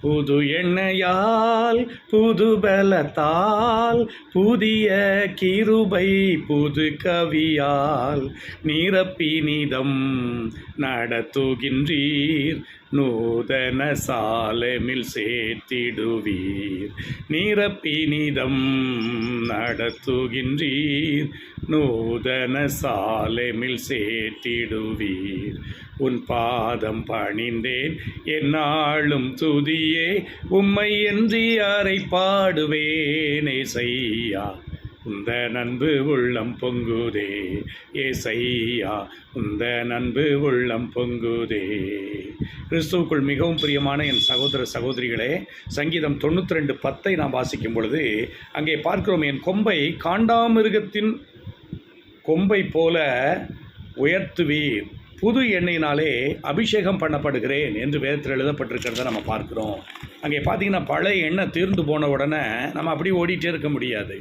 புது எண்ணையால் புது பலத்தால் புதிய கிருபை புது கவியால் நிரப்பினிதம் நடத்துகின்றீர். நூதன சாலமில் சேர்த்திடுவீர். நிரப்பினிதம் நடத்துகின்றீர். நூதன சாலமில் சேர்த்திடுவீர். உன் பாதம் பணிந்தேன் என்னாலும் உம்மையே உம்மை என்று யாரை பாடுவேனே செய்யா உந்த நண்பு உள்ளம் பொங்குதே ஏ செய்யா உந்த நண்பு உள்ளம் பொங்குதே. கிறிஸ்துவுக்குள் மிகவும் பிரியமான என் சகோதர சகோதரிகளே சங்கீதம் தொண்ணூற்றி ரெண்டு பத்தை நாம் வாசிக்கும் பொழுது அங்கே பார்க்கிறோம் என் கொம்பை காண்டாமிருகத்தின் கொம்பை போல உயர்த்துவீர். புது எண்ணெயினாலே அபிஷேகம் பண்ணப்படுகிறேன் என்று வேதத்தில் எழுதப்பட்டிருக்கிறத நம்ம பார்க்குறோம். அங்கே பார்த்தீங்கன்னா பழைய எண்ணெய் தீர்ந்து போன உடனே நம்ம அப்படியே ஓடிட்டே இருக்க முடியாது.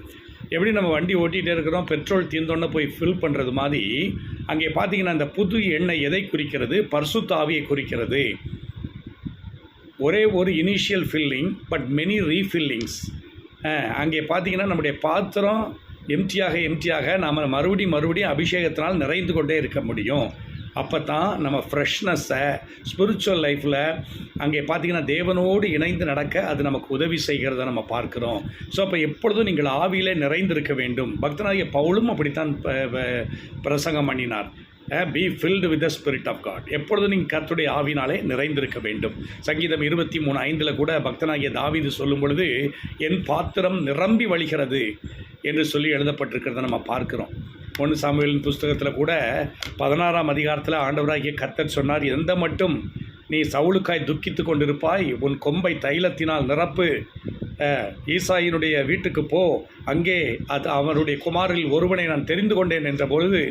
எப்படி நம்ம வண்டி ஓட்டிகிட்டே இருக்கிறோம்? பெட்ரோல் தீர்ந்தோன்னே போய் ஃபில் பண்ணுறது மாதிரி. அங்கே பார்த்தீங்கன்னா அந்த புது எண்ணெய் எதை குறிக்கிறது? பர்சுத்தாவியை குறிக்கிறது. ஒரே ஒரு initial filling but many refillings அங்கே பார்த்தீங்கன்னா நம்முடைய பாத்திரம் எம்டியாக எம்டியாக நாம் மறுபடியும் மறுபடியும் அபிஷேகத்தினால் நிறைந்து கொண்டே இருக்க முடியும். அப்போ தான் நம்ம ஃப்ரெஷ்னஸை ஸ்பிரிச்சுவல் லைஃப்பில் அங்கே பார்த்தீங்கன்னா தேவனோடு இணைந்து நடக்க அது நமக்கு உதவி செய்கிறத நம்ம பார்க்குறோம். ஸோ அப்போ எப்பொழுதும் நீங்கள் ஆவியிலே நிறைந்திருக்க வேண்டும். பக்தனாகிய பவுலும் அப்படித்தான் பிரசங்கம் பண்ணினார். Be filled with the spirit of God எப்பொழுதும் நீங்கள் கர்த்துடைய ஆவினாலே நிறைந்திருக்க வேண்டும். சங்கீதம் இருபத்தி மூணு ஐந்தில் கூட பக்தனாகிய தாவிது சொல்லும் பொழுது என் பாத்திரம் நிரம்பி வழிகிறது என்று சொல்லி எழுதப்பட்டிருக்கிறத நம்ம பார்க்குறோம். ஒன்று சாமியலின் புஸ்தகத்தில் கூட பதினாறாம் அதிகாரத்தில் ஆண்டவராகிய கர்த்தர் சொன்னார் எந்த மட்டும் நீ சவுளுக்காய் துக்கித்து கொண்டிருப்பாய் உன் கொம்பை தைலத்தினால் நிரப்பு. ஈசாயினுடைய வீட்டுக்கு போ. அங்கே அது அவனுடைய குமாரில் ஒருவனை நான் தெரிந்து கொண்டேன் என்ற பொழுது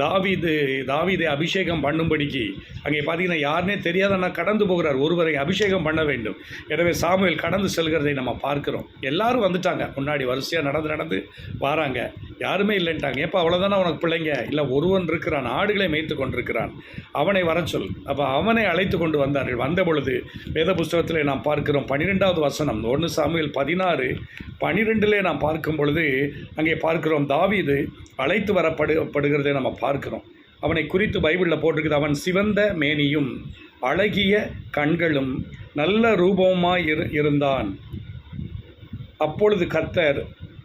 தாவீது தாவிதை அபிஷேகம் பண்ணும்படிக்கு அங்கே பார்த்தீங்கன்னா யாருனே தெரியாத கடந்து போகிறார் ஒருவரை அபிஷேகம் பண்ண வேண்டும். எனவே சாமுவேல் கடந்து செல்கிறதை நம்ம பார்க்கிறோம். எல்லாரும் வந்துட்டாங்க. முன்னாடி வரிசையாக நடந்து நடந்து வராங்க. யாருமே இல்லைன்ட்டாங்க. ஏப்பா அவ்வளோதானே உனக்கு பிள்ளைங்க? இல்லை ஒருவன் இருக்கிறான் ஆடுகளை மேய்த்து கொண்டிருக்கிறான். அவனை வர சொல். அப்போ அவனை அழைத்து கொண்டு வந்தார்கள். வந்த பொழுது வேத புஸ்தகத்தில் நாம் பார்க்கிறோம் பன்னிரெண்டாவது வசனம். ஒன்று சாமியில் பதினாறு பனிரெண்டிலே நாம் பார்க்கும் பொழுது அங்கே பார்க்கிறோம் தாவிது அழைத்து வரப்படு படுகிறதை நம்ம பார்க்கிறோம். அவனை குறித்து பைபிளில் போட்டிருக்குது அவன் சிவந்த மேனியும் அழகிய கண்களும் நல்ல ரூபமாய் இரு இருந்தான். அப்பொழுது கர்த்தர்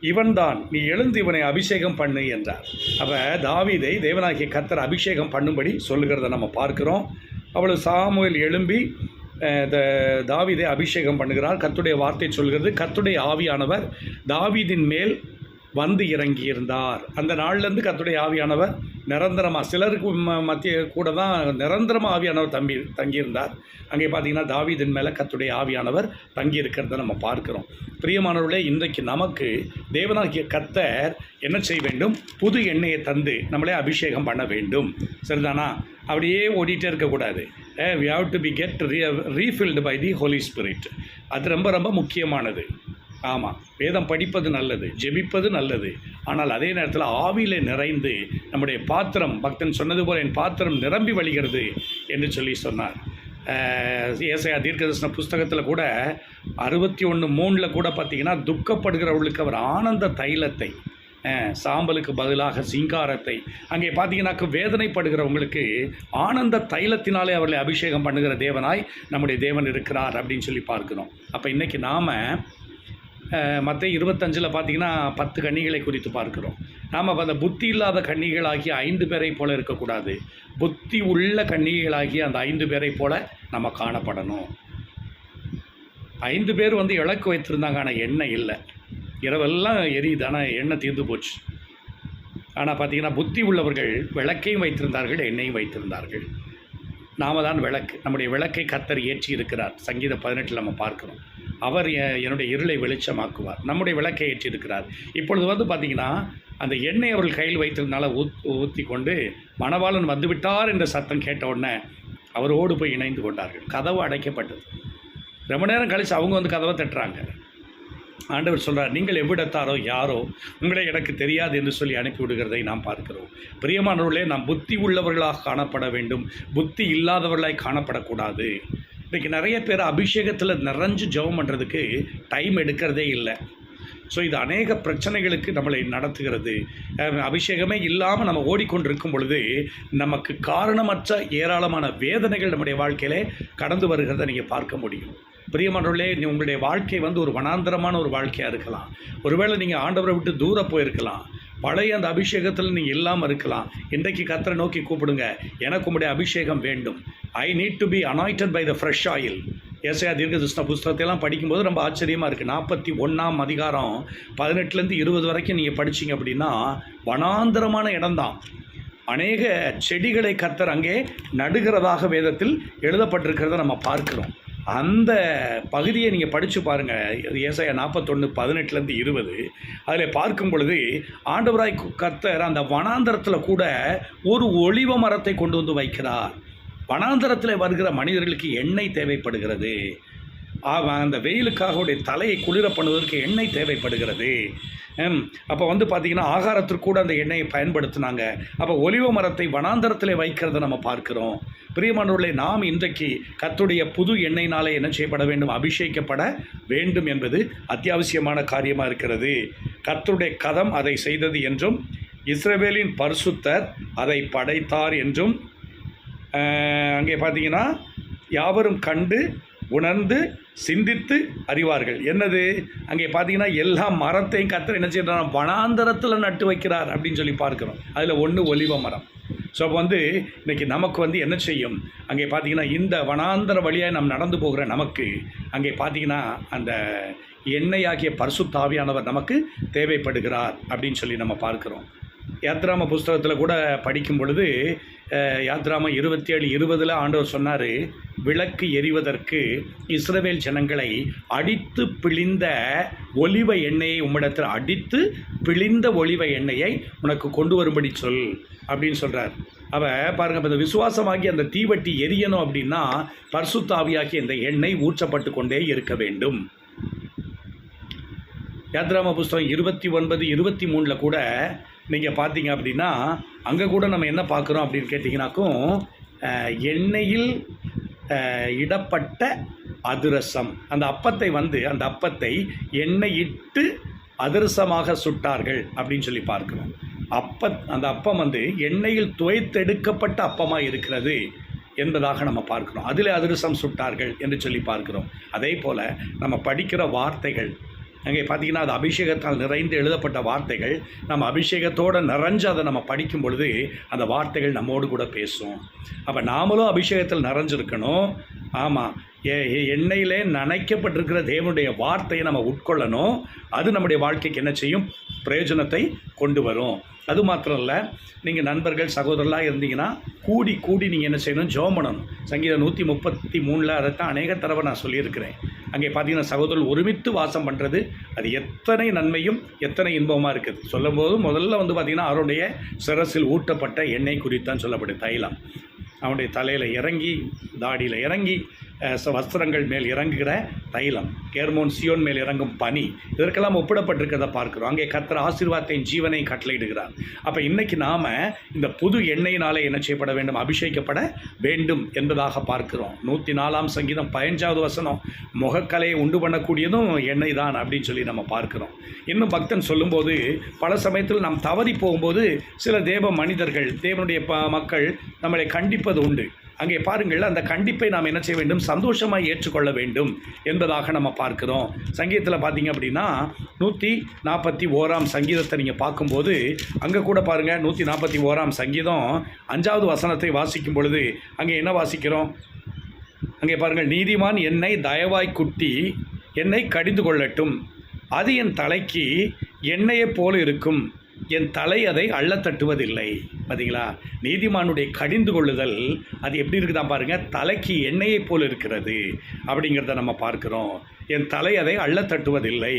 இவன்தான் நீ எழுந்து இவனை அபிஷேகம் பண்ணு என்றார். அப்போ தாவீதை தேவனாகிய கத்தர் அபிஷேகம் பண்ணும்படி சொல்லுகிறத நம்ம பார்க்கிறோம். அவளு சாமுவேல் எழும்பி தாவிதை த- அபிஷேகம் பண்ணுகிறார். கத்துடைய வார்த்தை சொல்கிறது கத்துடைய ஆவியானவர் தாவிதின் மேல் வந்து இறங்கியிருந்தார். அந்த நாள்லேருந்து கத்துடைய ஆவியானவர் நிரந்தரமாக சிலருக்கு ம- மத்திய கூட தான் நிரந்தரமாக ஆவியானவர் தம்பி தங்கியிருந்தார். அங்கே பார்த்தீங்கன்னா தாவிதின் மேலே கத்துடைய ஆவியானவர் தங்கி இருக்கிறத நம்ம பார்க்குறோம். பிரியமானவர்களே இன்றைக்கு நமக்கு தேவனாகிய கத்தர் என்ன செய்ய வேண்டும்? புது எண்ணெயை தந்து நம்மளே அபிஷேகம் பண்ண வேண்டும். சரிதானா? அப்படியே ஓடிட்டே இருக்கக்கூடாது. We have to be get re refilled by the Holy Spirit அது ரொம்ப ரொம்ப முக்கியமானது. ஆமாம் வேதம் படிப்பது நல்லது ஜெபிப்பது நல்லது. ஆனால் அதே நேரத்தில் ஆவியிலே நிறைந்து நம்முடைய பாத்திரம் பக்தன் சொன்னது போல் என் பாத்திரம் நிரம்பி வழிகிறது என்று சொல்லி சொன்னார். ஏசையா தீர்க்கதர்சன புஸ்தகத்தில் கூட அறுபத்தி ஒன்று மூணில் கூட பார்த்தீங்கன்னா துக்கப்படுகிறவர்களுக்கு அவர் ஆனந்த தைலத்தை சாம்பலுக்கு பதிலாக சிங்காரத்தை அங்கே பார்த்தீங்கன்னாக்க வேதனைப்படுகிறவங்களுக்கு ஆனந்த தைலத்தினாலே அவர்களை அபிஷேகம் பண்ணுகிற தேவனாய் நம்முடைய தேவன் இருக்கிறார் அப்படின்னு சொல்லி பார்க்கிறோம். அப்போ இன்றைக்கி நாம் மற்ற இருபத்தஞ்சில் பார்த்தீங்கன்னா பத்து கன்னிகளை குறித்து பார்க்கிறோம். நாம் அந்த புத்தி இல்லாத கன்னிகளாகிய ஐந்து பேரை போல இருக்கக்கூடாது. புத்தி உள்ள கன்னிகளாகிய அந்த ஐந்து பேரை போல நம்ம காணப்படணும். ஐந்து பேர் வந்து இலக்கு வைத்திருந்தாங்க ஆனால் எண்ணெய் இல்லை. இரவெல்லாம் எரியுது ஆனால் எண்ணெய் தீர்ந்து போச்சு. ஆனால் பார்த்தீங்கன்னா புத்தி உள்ளவர்கள் விளக்கையும் வைத்திருந்தார்கள் எண்ணெயும் வைத்திருந்தார்கள். நாம தான் விளக்கு. நம்முடைய விளக்கை கத்தர் ஏற்றி இருக்கிறார். சங்கீத பதினெட்டில் நம்ம பார்க்கிறோம். அவர் என்னுடைய இருளை வெளிச்சமாக்குவார். நம்முடைய விளக்கை ஏற்றிருக்கிறார். இப்பொழுது வந்து பார்த்தீங்கன்னா அந்த எண்ணெய் அவர்கள் கையில் வைத்ததுனால ஊத் ஊற்றி கொண்டு மணவாளன் வந்துவிட்டார் என்ற சத்தம் கேட்ட உடனே அவரோடு போய் இணைந்து கொண்டார்கள். கதவு அடைக்கப்பட்டது. ரொம்ப நேரம் கழித்து அவங்க வந்து கதவை தட்டுறாங்க. ஆண்டவர் சொல்கிறார் நீங்கள் எவ்விடத்தாரோ யாரோ உங்களை எனக்கு தெரியாது என்று சொல்லி அனுப்பிவிடுகிறதை நாம் பார்க்கிறோம். பிரியமானவர்களே நாம் புத்தி உள்ளவர்களாக காணப்பட வேண்டும். புத்தி இல்லாதவர்களாய் காணப்படக்கூடாது. இன்றைக்கி நிறைய பேர் அபிஷேகத்தில் நிறைஞ்சு ஜெபம் பண்ணுறதுக்கு டைம் எடுக்கிறதே இல்லை. ஸோ இது அநேக பிரச்சனைகளுக்கு நம்மளை நடத்துகிறது. அபிஷேகமே இல்லாமல் நம்ம ஓடிக்கொண்டிருக்கும் பொழுது நமக்கு காரணமற்ற ஏராளமான வேதனைகள் நம்முடைய வாழ்க்கையிலே கடந்து வருகிறதை நீங்கள் பார்க்க முடியும். பிரியமானவர்களே நீ- உங்களுடைய வாழ்க்கை வந்து ஒரு வனாந்தரமான ஒரு வாழ்க்கையாக இருக்கலாம். ஒருவேளை நீங்கள் ஆண்டவரை விட்டு தூர போயிருக்கலாம். பழைய அந்த அபிஷேகத்தில் நீங்கள் இல்லாமல் இருக்கலாம். இன்றைக்கு கத்தரை நோக்கி கூப்பிடுங்க. எனக்கு உங்களுடைய அபிஷேகம் வேண்டும். I need to be anointed by the fresh oil Isaiah தீர்க்கதரிசன புஸ்தகத்தையெல்லாம் படிக்கும்போது ரொம்ப ஆச்சரியமாக இருக்குது நாற்பத்தி ஒன்றாம் அதிகாரம் பதினெட்டுலேருந்து இருபது வரைக்கும் நீங்கள் படிச்சீங்க அப்படின்னா வனாந்தரமான இடம்தான். அநேக செடிகளை கத்தர் அங்கே நடுகிறதாக வேதத்தில் எழுதப்பட்டிருக்கிறத நம்ம பார்க்கிறோம். அந்த பகுதியை நீங்கள் படித்து பாருங்கள் ஏசாய நாற்பத்தொன்று பதினெட்டுலேருந்து இருபது. அதில் பார்க்கும் பொழுது ஆண்டவராய் கர்த்தர் அந்த வனாந்தரத்தில் கூட ஒரு ஒளிவ மரத்தை கொண்டு வந்து வைக்கிறார். வனாந்தரத்தில் வருகிற மனிதர்களுக்கு எண்ணெய் தேவைப்படுகிறது. ஆவான் அந்த வெயிலுக்காக உடைய தலையை குளிர பண்ணுவதற்கு எண்ணெய் தேவைப்படுகிறது. அப்போ வந்து பார்த்திங்கன்னா ஆகாரத்திற்கு கூட அந்த எண்ணெயை பயன்படுத்தினாங்க. அப்போ ஒலிவ மரத்தை வனாந்தரத்தில் வைக்கிறத நம்ம பார்க்கிறோம். பிரியமானவர்களே நாம் இன்றைக்கு கத்துடைய புது எண்ணெயினாலே என்ன செய்யப்பட வேண்டும்? அபிஷேகிக்கப்பட வேண்டும் என்பது அத்தியாவசியமான காரியமாக இருக்கிறது. கத்துடைய கதம் அதை செய்தது என்றும் இஸ்ரவேலின் பரிசுத்தர் அதை படைத்தார் என்றும் அங்கே பார்த்தீங்கன்னா யாவரும் கண்டு உணர்ந்து சிந்தித்து அறிவார்கள். என்னது? அங்கே பார்த்தீங்கன்னா எல்லா மரத்தையும் கத்திர என்ன செய்யறார் வனாந்தரத்தில் நட்டு வைக்கிறார் அப்படின்னு சொல்லி பார்க்குறோம். அதில் ஒன்று ஒலிவ மரம். ஸோ அப்போ வந்து இன்றைக்கி நமக்கு வந்து என்ன செய்யும்? அங்கே பார்த்தீங்கன்னா இந்த வனாந்தர வழியாக நாம் நடந்து போகிற நமக்கு அங்கே பார்த்தீங்கன்னா அந்த எண்ணெயாகிய பரிசுத்தாவியானவர் நமக்கு தேவைப்படுகிறார் அப்படின்னு சொல்லி நம்ம பார்க்குறோம். யாத்ராம புஸ்தகத்தில் கூட படிக்கும் பொழுது யாத்ராம இருபத்தி ஏழு இருபதில் ஆண்டவர் சொன்னார் விளக்கு எரிவதற்கு இஸ்ரவேல் ஜனங்களை அடித்து பிழிந்த ஒலிவ எண்ணெயை உம்மிடத்தில் அடித்து பிழிந்த ஒலிவ எண்ணெயை உனக்கு கொண்டு வரும்படி சொல் அப்படின்னு சொல்கிறார் அவ பாருங்க இந்த விசுவாசமாகி அந்த தீவட்டி எரியணும் அப்படின்னா பர்சுத்தாவியாகி இந்த எண்ணெய் ஊற்றப்பட்டு கொண்டே இருக்க வேண்டும். யாத்ராம புஸ்தகம் இருபத்தி ஒன்பது இருபத்தி மூணில் கூட நீங்கள் பார்த்தீங்க அப்படின்னா அங்கே கூட நம்ம என்ன பார்க்குறோம் அப்படின்னு கேட்டிங்கனாக்கும் எண்ணெயில் இடப்பட்ட அதிரசம். அந்த அப்பத்தை வந்து அந்த அப்பத்தை எண்ணெய் இட்டு அதிரசமாக சுட்டார்கள் அப்படின்னு சொல்லி பார்க்கிறோம். அப்ப அந்த அப்பம் வந்து எண்ணெயில் துவைத்தெடுக்கப்பட்ட அப்பமாக இருக்கிறது என்பதாக நம்ம பார்க்கிறோம். அதில் அதிரசம் சுட்டார்கள் என்று சொல்லி பார்க்கிறோம். அதே போல் நம்ம படிக்கிற வார்த்தைகள் அங்கே பார்த்தீங்கன்னா அது அபிஷேகத்தால் நிறைந்து எழுதப்பட்ட வார்த்தைகள். நம்ம அபிஷேகத்தோடு நிறைஞ்சு அதை நம்ம படிக்கும் பொழுது அந்த வார்த்தைகள் நம்மோடு கூட பேசும். அப்போ நாமளும் அபிஷேகத்தில் நிறைஞ்சிருக்கணும். ஆமாம் எண்ணெயிலே நனைக்கப்பட்டிருக்கிற தேவனுடைய வார்த்தையை நம்ம உட்கொள்ளணும். அது நம்முடைய வாழ்க்கைக்கு என்ன செய்யும்? பிரயோஜனத்தை கொண்டு வரும். அது மாத்திரம் இல்லை நீங்கள் நண்பர்கள் சகோதரர்களாக இருந்தீங்கன்னா கூடி கூடி நீங்கள் என்ன செய்யணும்? ஜோம் பண்ணணும் சங்கீதம் நூற்றி முப்பத்தி மூணில் அதைத்தான் அநேக தடவை நான் சொல்லியிருக்கிறேன். அங்கே பார்த்தீங்கன்னா சகோதரர்கள் ஒருமித்து வாசம் பண்ணுறது அது எத்தனை நன்மையும் எத்தனை இன்பமாக இருக்குது. சொல்லும்போது முதல்ல வந்து பார்த்திங்கன்னா அவருடைய சிரசில் ஊட்டப்பட்ட எண்ணெய் குறித்தான் சொல்லப்படும் தைலம். அவனுடைய தலையில் இறங்கி தாடியில் இறங்கி வஸ்திரங்கள் மேல் இறங்குகிற தைலம் கேர்மோன் சியோன் மேல் இறங்கும் பனி இதற்கெல்லாம் ஒப்பிடப்பட்டிருக்கிறத பார்க்கிறோம். அங்கே கத்திர ஆசீர்வாதத்தின் ஜீவனை கட்டளையிடுகிறார். அப்போ இன்றைக்கி நாம் இந்த புது எண்ணெயினாலே என்ன செய்யப்பட வேண்டும்? அபிஷேகப்பட வேண்டும் என்பதாக பார்க்கிறோம். நூற்றி நாலாம் சங்கீதம் பதினஞ்சாவது வசனம் முகக்கலையை உண்டு பண்ணக்கூடியதும் எண்ணெய் தான் அப்படின்னு சொல்லி நம்ம பார்க்கிறோம். இன்னும் பக்தன் சொல்லும்போது பல சமயத்தில் நாம் தவறி போகும்போது சில தேவ மனிதர்கள் தேவனுடைய ப மக்கள் நம்மளை கண்டிப்பது உண்டு. அங்கே பாருங்கள் அந்த கண்டிப்பை நாம் என்ன செய்ய வேண்டும்? சந்தோஷமாக ஏற்றுக்கொள்ள வேண்டும் என்பதாக நம்ம பார்க்கிறோம். சங்கீதத்தில் பார்த்தீங்க அப்படின்னா நூற்றி நாற்பத்தி ஓராம் சங்கீதத்தை நீங்கள் பார்க்கும்போது அங்கே கூட பாருங்கள் நூற்றி நாற்பத்தி ஓராம் சங்கீதம் அஞ்சாவது வசனத்தை வாசிக்கும் பொழுது அங்கே என்ன வாசிக்கிறோம்? அங்கே பாருங்கள் நீதிமான் என்னை தயவாய் குட்டி என்னை கடிந்து கொள்ளட்டும். அது என் தலைக்கு எண்ணெயைப் போல இருக்கும். என் தலை அதை அள்ள தட்டுவதில்லை. பார்த்தீங்களா நீதிமானுடைய கடிந்து கொள்ளுதல் அது எப்படி இருக்குதான் பாருங்கள் தலைக்கு எண்ணெயைப் போல் இருக்கிறது. அப்படிங்கிறத நம்ம பார்க்குறோம். என் தலை அதை அள்ளத் தட்டுவதில்லை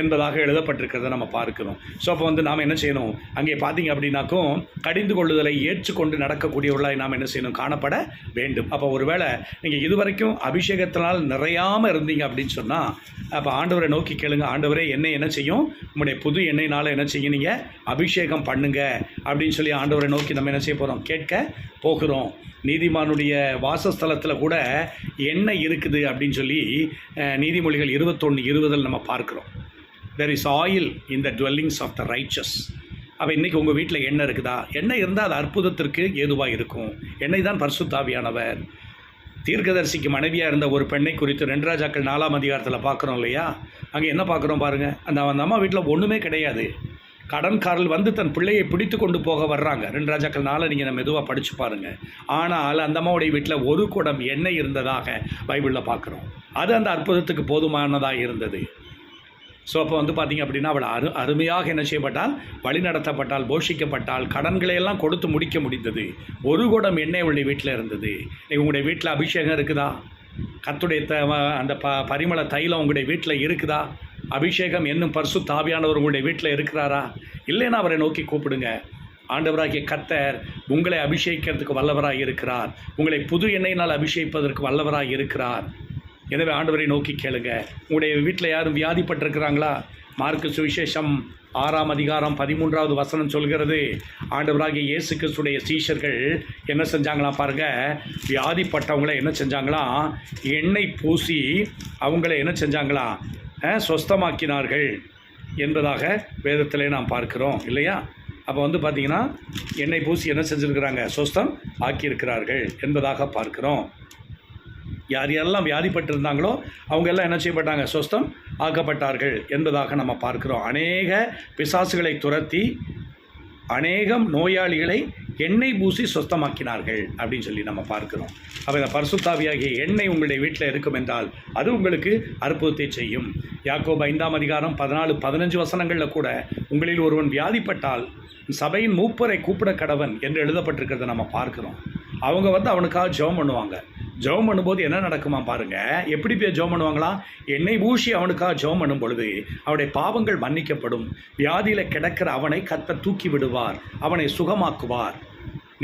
என்பதாக எழுதப்பட்டிருக்கிறத நம்ம பார்க்கிறோம். ஸோ அப்போ வந்து நாம் என்ன செய்யணும்? அங்கே பார்த்தீங்க அப்படின்னாக்கும் கடிந்து கொள்ளுதலை ஏற்றுக்கொண்டு நடக்கக்கூடியவர்களாய் நாம் என்ன செய்யணும்? காணப்பட வேண்டும். அப்போ ஒருவேளை நீங்கள் இதுவரைக்கும் அபிஷேகத்தினால் நிறையாமல் இருந்தீங்க அப்படின்னு சொன்னால் அப்போ ஆண்டவரை நோக்கி கேளுங்க. ஆண்டவரே என்ன என்ன செய்யும்? உங்களுடைய புது எண்ணெயினால் என்ன செய்யும்? நீங்கள் அபிஷேகம் பண்ணுங்க அப்படின்னு சொல்லி ஆண்டவரை நோக்கி நம்ம என்ன செய்ய போகிறோம் கேட்க போகிறோம். நீதிமானுடைய வாசஸ்தலத்தில் கூட என்ன இருக்குது அப்படின்னு சொல்லி நீதிமொழிகள் இருபத்தொன்று இருபதில் நம்ம பார்க்குறோம். There is oil in the dwellings of the riches அப்போ இன்றைக்கி உங்கள் வீட்டில் எண்ணெய் இருக்குதா? எண்ணெய் இருந்தால் அது அற்புதத்திற்கு ஏதுவாக இருக்கும்? எண்ணெய் தான் பரிசுத்தாவியானவர். தீர்க்கதரிசிக்கு மனைவியாக இருந்த ஒரு பெண்ணை குறித்து ரெண்டு ராஜாக்கள் நாலாம் அதிகாரத்தில் பார்க்குறோம் இல்லையா? அங்கே என்ன பார்க்குறோம் பாருங்கள் அந்த அந்த அம்மா வீட்டில் ஒன்றுமே கிடையாது. கடன்காரல் வந்து தன் பிள்ளையை பிடித்து கொண்டு போக வர்றாங்க. ரெண்டு ராஜாக்கள் நாளை நீங்கள் மெதுவாக படித்து பாருங்கள் ஆனால் அந்த அம்மாவுடைய வீட்டில் ஒரு குடம் எண்ணெய் இருந்ததாக பைபிளில் பார்க்குறோம். அது அந்த அற்புதத்துக்கு போதுமானதாக இருந்தது. ஸோ அப்போ வந்து பார்த்தீங்க அப்படின்னா அவள் அரு அருமையாக என்ன செய்யப்பட்டால் வழி நடத்தப்பட்டால் போஷிக்கப்பட்டால் கடன்களை எல்லாம் கொடுத்து முடிக்க முடிந்தது. ஒரு குடம் எண்ணெய் உடைய வீட்டில் இருந்தது. உங்களுடைய வீட்டில் அபிஷேகம் இருக்குதா? கத்துடைய த அந்த ப பரிமள தைலம் உங்களுடைய வீட்டில் இருக்குதா? அபிஷேகம் என்னும் பரிசு தாவியானவர் உங்களுடைய வீட்டில் இருக்கிறாரா? இல்லைன்னா அவரை நோக்கி கூப்பிடுங்க. ஆண்டவராகிய கத்தர் உங்களை அபிஷேகிக்கிறதுக்கு வல்லவராக இருக்கிறார். உங்களை புது எண்ணெயினால் அபிஷேகிப்பதற்கு வல்லவராக இருக்கிறார். எனவே ஆண்டவரை நோக்கி கேளுங்க. உங்களுடைய வீட்டில் யாரும் வியாதிப்பட்டிருக்கிறாங்களா? மார்க்கு சுவிசேஷம் ஆறாம் அதிகாரம் பதிமூன்றாவது வசனம் சொல்கிறது ஆண்டவராகிய இயேசு கிறிஸ்துடைய சீஷர்கள் என்ன செஞ்சாங்களாம் பாருங்க? வியாதிப்பட்டவங்கள என்ன செஞ்சாங்களாம்? எண்ணெய் பூசி அவங்கள என்ன செஞ்சாங்களாம்? சொஸ்தமாக்கினார்கள் என்பதாக வேதத்திலே நாம் பார்க்கிறோம் இல்லையா? அப்போ வந்து பார்த்தீங்கன்னா எண்ணெய் பூசி என்ன செஞ்சுருக்கிறாங்க? சொஸ்தம் ஆக்கியிருக்கிறார்கள் என்பதாக பார்க்கிறோம். யார் யாரெல்லாம் வியாதிப்பட்டிருந்தாங்களோ அவங்க எல்லாம் என்ன செய்யப்பட்டாங்க? சொஸ்தம் ஆக்கப்பட்டார்கள் என்பதாக நம்ம பார்க்கிறோம். அநேக பிசாசுகளை துரத்தி அநேகம் நோயாளிகளை எண்ணெய் பூசி சொஸ்தமாக்கினார்கள் அப்படின்னு சொல்லி நம்ம பார்க்கிறோம். அப்போ இந்த பரிசுத்தாவியாகிய எண்ணெய் உங்களுடைய வீட்டில் இருக்கும் என்றால் அது உங்களுக்கு அற்புதத்தை செய்யும். யாக்கோப் ஐந்தாம் அதிகாரம் பதினாலு பதினஞ்சு வசனங்களில் கூட உங்களில் ஒருவன் வியாதிப்பட்டால் சபையின் மூப்பரை கூப்பிட கடவன் என்று எழுதப்பட்டிருக்கிறத நம்ம பார்க்கிறோம். அவங்க வந்து அவனுக்காக ஜெபம் பண்ணுவாங்க. ஜெபம் பண்ணும்போது என்ன நடக்குமா பாருங்கள் எப்படி போய் ஜெபம் பண்ணுவாங்களா? எண்ணெய் பூசி அவனுக்காக ஜெபம் பண்ணும் பொழுது அவனுடைய பாவங்கள் மன்னிக்கப்படும். வியாதியில் கிடக்கிற அவனை கத்த தூக்கி விடுவார். அவனை சுகமாக்குவார்.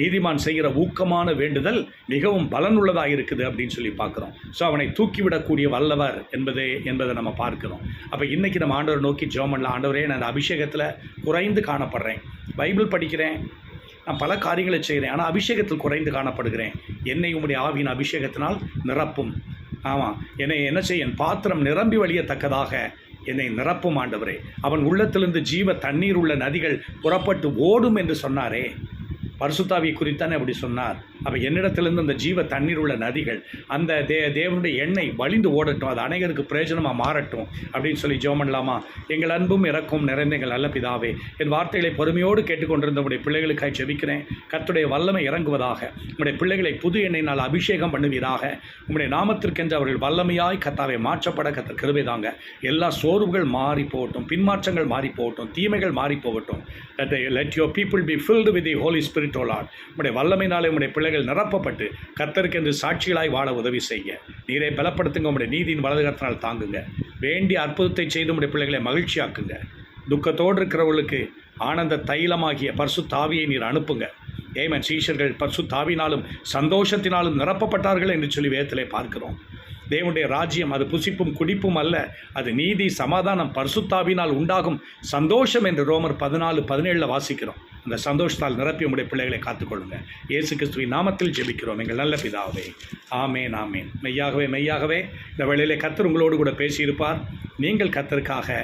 நீதிமான் செய்கிற ஊக்கமான வேண்டுதல் மிகவும் பலனுள்ளதாக இருக்குது அப்படின்னு சொல்லி பார்க்குறோம். ஸோ அவனை தூக்கிவிடக்கூடிய வல்லவர் என்பதே என்பதை நம்ம பார்க்கிறோம். அப்போ இன்றைக்கி நம்ம ஆண்டவர் நோக்கி ஜோமன்ல ஆண்டவரே நான் அந்த அபிஷேகத்தில் குறைந்து காணப்படுறேன். பைபிள் படிக்கிறேன். நான் பல காரியங்களை செய்கிறேன். ஆனால் அபிஷேகத்தில் குறைந்து காணப்படுகிறேன். என்னை உம்முடைய ஆவியின் அபிஷேகத்தினால் நிரப்பும். ஆமாம் என்னை என்ன செய்ய என் பாத்திரம் நிரம்பி வழியத்தக்கதாக என்னை நிரப்பும் ஆண்டவரே. அவன் உள்ளத்திலிருந்து ஜீவ தண்ணீர் உள்ள நதிகள் புறப்பட்டு ஓடும் என்று சொன்னாரே. பரிசுத்தாவியை குறித்தானே அப்படி சொன்னார். அப்போ என்னிடத்திலிருந்து அந்த ஜீவ தண்ணீர் உள்ள நதிகள் அந்த தே தேவனுடைய எண்ணெய் வழிந்து ஓடட்டும் அது அனைவருக்கு பிரயோஜனமாக மாறட்டும் அப்படின்னு சொல்லி ஜோம் பண்ணலாமா? எங்கள் அன்பும் இறக்கும் நிறைந்த எங்கள் நல்ல பிதாவே என் வார்த்தைகளை பொறுமையோடு கேட்டுக்கொண்டிருந்த உடைய பிள்ளைகளுக்காக ஜெபிக்கிறேன். கத்துடைய வல்லமை இறங்குவதாக உங்களுடைய பிள்ளைகளை புது எண்ணெயினால் அபிஷேகம் பண்ணுவீராக. உங்களுடைய நாமத்திற்கென்று அவர்கள் வல்லமையாய் கத்தாவை மாற்றப்பட கத்த கிருபை தாங்க. எல்லா சோர்வுகள் மாறி போகட்டும் பின்மாற்றங்கள் மாறி போகட்டும் தீமைகள் மாறி போகட்டும். Let your people be filled with the Holy Spirit ஓலாட் உடைய வல்லமையினாலே உடைய பிள்ளைகள் நிரப்பப்பட்டு கத்தருக்கென்று சாட்சிகளாய் வாழ உதவி செய்ய நீரை பலப்படுத்துங்க உடைய நீதியின் வலதுகரத்தினால் தாங்குங்க. வேண்டிய அற்புதத்தை செய்து உடைய பிள்ளைகளை மகிழ்ச்சியாக்குங்க. துக்கத்தோடு இருக்கிறவர்களுக்கு ஆனந்த தைலமாகிய பர்சு தாவியை நீர் அனுப்புங்க. ஏமன் சீஷர்கள் பர்சு தாவினாலும் சந்தோஷத்தினாலும் நிரப்பப்பட்டார்கள் என்று சொல்லி வேதத்திலே பார்க்கிறோம். தேவனுடைய ராஜ்யம் அது புசிப்பும் குடிப்பும் அல்ல அது நீதி சமாதானம் பர்சுத்தாவினால் உண்டாகும் சந்தோஷம் என்று ரோமர் பதினாலு பதினேழில் வாசிக்கிறோம். அந்த சந்தோஷத்தால் நிரப்பி உடைய பிள்ளைகளை காத்துக்கொள்ளுங்க. இயேசு கிறிஸ்துவின் நாமத்தில் ஜெபிக்கிறோம். எங்கள் நல்ல பிதாவே ஆமேன் ஆமேன். மெய்யாகவே மெய்யாகவே இந்த வேளையிலே கத்தர் உங்களோடு கூட பேசியிருப்பார். நீங்கள் கத்தருக்காக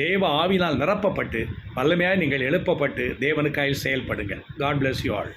தேவ ஆவினால் நிரப்பப்பட்டு வல்லமையாக நீங்கள் எழுப்பப்பட்டு தேவனுக்காய் செயல்படுங்கள். God bless you all